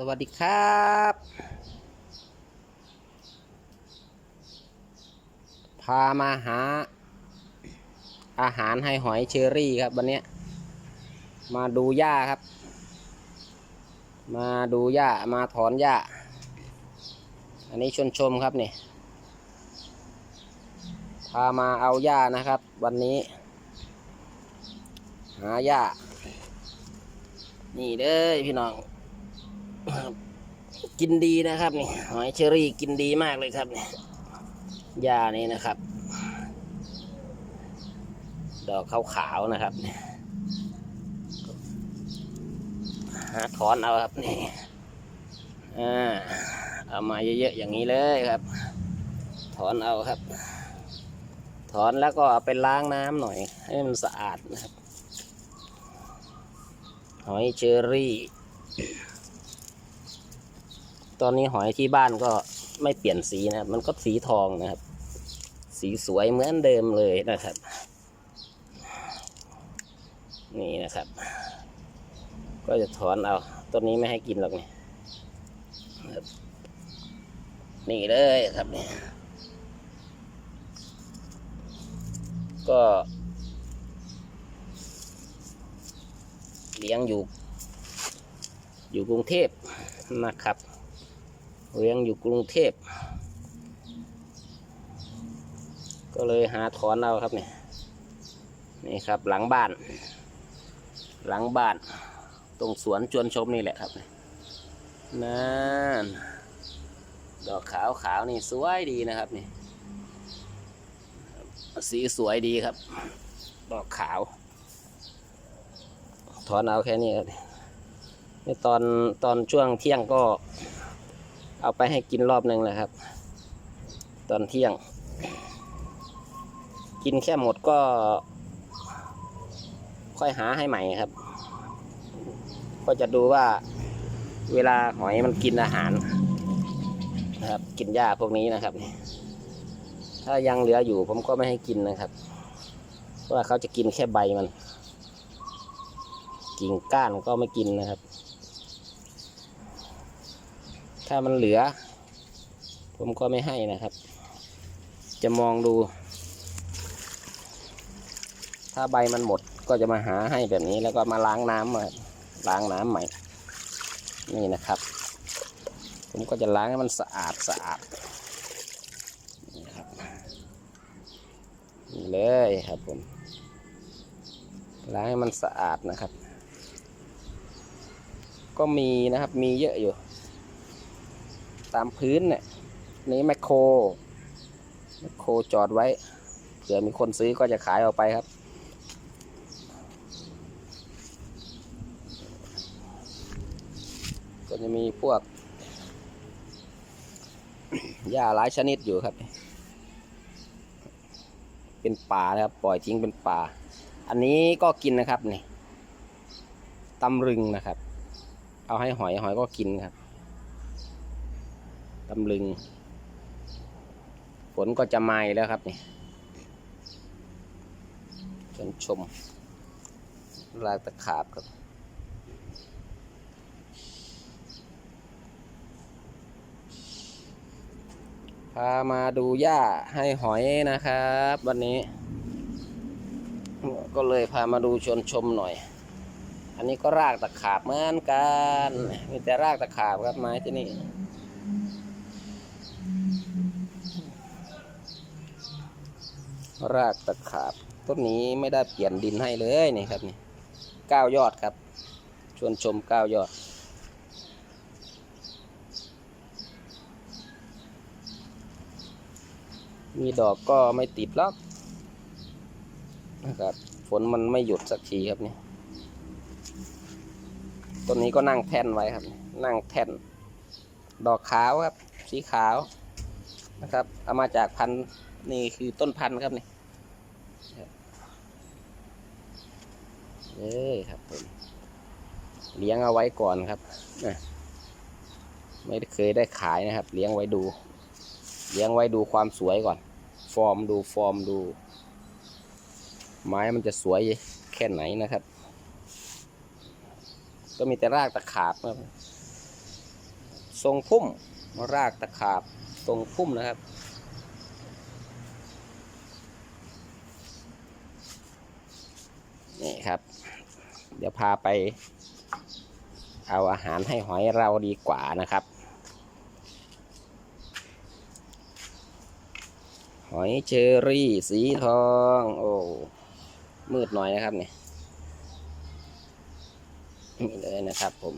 สวัสดีครับพามาหา อาหารให้หอยเชอรี่ครับวันนี้มาดูหญ้าครับ มาดูหญ้ามาถอนหญ้า อันนี้ชนชมครับนี่พามาเอาหญ้านะครับ วันนี้ หาหญ้านี่เด้อพี่น้อง กินดีนะครับนี่หอยเชอรี่กินดีมากเลยครับนี่หญ้านี่นะครับ ดอกขาวๆนะครับนี่หาถอนเอาครับนี่อ่าเอามาเยอะๆอย่างนี้เลยครับ ถอนเอาครับ ถอนแล้วก็เอาไปล้างน้ำหน่อย ให้มันสะอาดนะครับ หอยเชอรี่ ตอนนี้หอยที่บ้านก็ไม่เปลี่ยนสีนะครับ มันก็สีทองนะครับ สีสวยเหมือนเดิมเลยนะครับ นี่นะครับ ก็จะถอนเอาต้นนี้ไม่ให้กินหรอกนี่ครับนี่เลยครับเนี่ยก็เลี้ยงอยู่ อยู่กรุงเทพนะครับ เลี้ยงอยู่กรุงเทพ ก็เลยหาถอนเอาครับเนี่ยนี่ครับหลังบ้าน หลังบ้าน ตรงสวนจวนชมนี่แหละครับนั่นดอกขาวขาวนี่สวยดีนะครับนี่สีสวยดีครับ ดอกขาว ถอนเอาแค่นี้ครับนี่ตอนตอนช่วงเที่ยงก็ เอาไปให้กินรอบหนึ่งแหละครับ ตอนเที่ยง กินแค่หมดก็ ค่อยหาให้ใหม่ครับ ก็จะดูว่าเวลาหอยมันกินอาหารนะครับ กินหญ้าพวกนี้นะครับ ถ้ายังเหลืออยู่ผมก็ไม่ให้กินนะครับเพราะว่าเขาจะกินแค่ใบมัน กิ่งก้านก็ไม่กินนะครับ ถ้ามันเหลือ ผมก็ไม่ให้นะครับ จะมองดู ถ้าใบมันหมดก็จะมาหาให้แบบนี้แล้วก็มาล้างน้ำมาล้างน้ำใหม่ นี่นะครับ ผมก็จะล้างให้มันสะอาดสะอาดนี่ครับนี่เลยครับผมล้างให้มันสะอาดนะครับ ก็มีนะครับมีเยอะอยู่ ตามพื้นเนี่ยนี่แมคโครแมคโครจอดไว้เผื่อมีคนซื้อก็จะขายออกไปครับ ก็จะมีพวกหญ้าหลายชนิดอยู่ครับ เป็นป่านะครับ ปล่อยทิ้งเป็นป่า อันนี้ก็กินนะครับนี่ตำรึงนะครับ เอาให้หอยหอยก็กินครับ ตำลึง ฝนก็จะมาแล้วครับนี่ชนชม ลากตะขาบครับ พามาดูหญ้าให้หอยนะครับ วันนี้ ก็เลยพามาดูชนชมหน่อยอันนี้ก็รากตะขาบเหมือนกัน มีแต่รากตะขาบครับไม้ที่นี่ รากตะขาบต้นนี้ไม่ได้เปลี่ยนดินให้เลยนี่ครับนี่เก้ายอดครับ ชวนชมเก้ายอด มีดอกก็ไม่ติดหรอกนะครับฝนมันไม่หยุดสักทีครับนี่ต้นนี้ก็นั่งแท่นไว้ครับ นั่งแท่น ดอกขาวครับ สีขาว นะครับ เอามาจากพันธุ์นี่คือต้นพันธุ์ครับนี่เอ้ยครับผมเลี้ยงเอาไว้ก่อนครับไม่เคยได้ขายนะครับ เลี้ยงไว้ดู เลี้ยงไว้ดูความสวยก่อน ฟอร์มดูฟอร์มดู ไม้มันจะสวยแค่ไหนนะครับ ก็มีแต่รากตะขาบครับทรงพุ่มรากตะขาบ ทรงพุ่มนะครับ นี่ครับ เดี๋ยวพาไป เอาอาหารให้หอยเราดีกว่านะครับ หอยเชอรี่สีทอง โอ้มืดหน่อยนะครับเนี่ยนี่เลยนะครับผม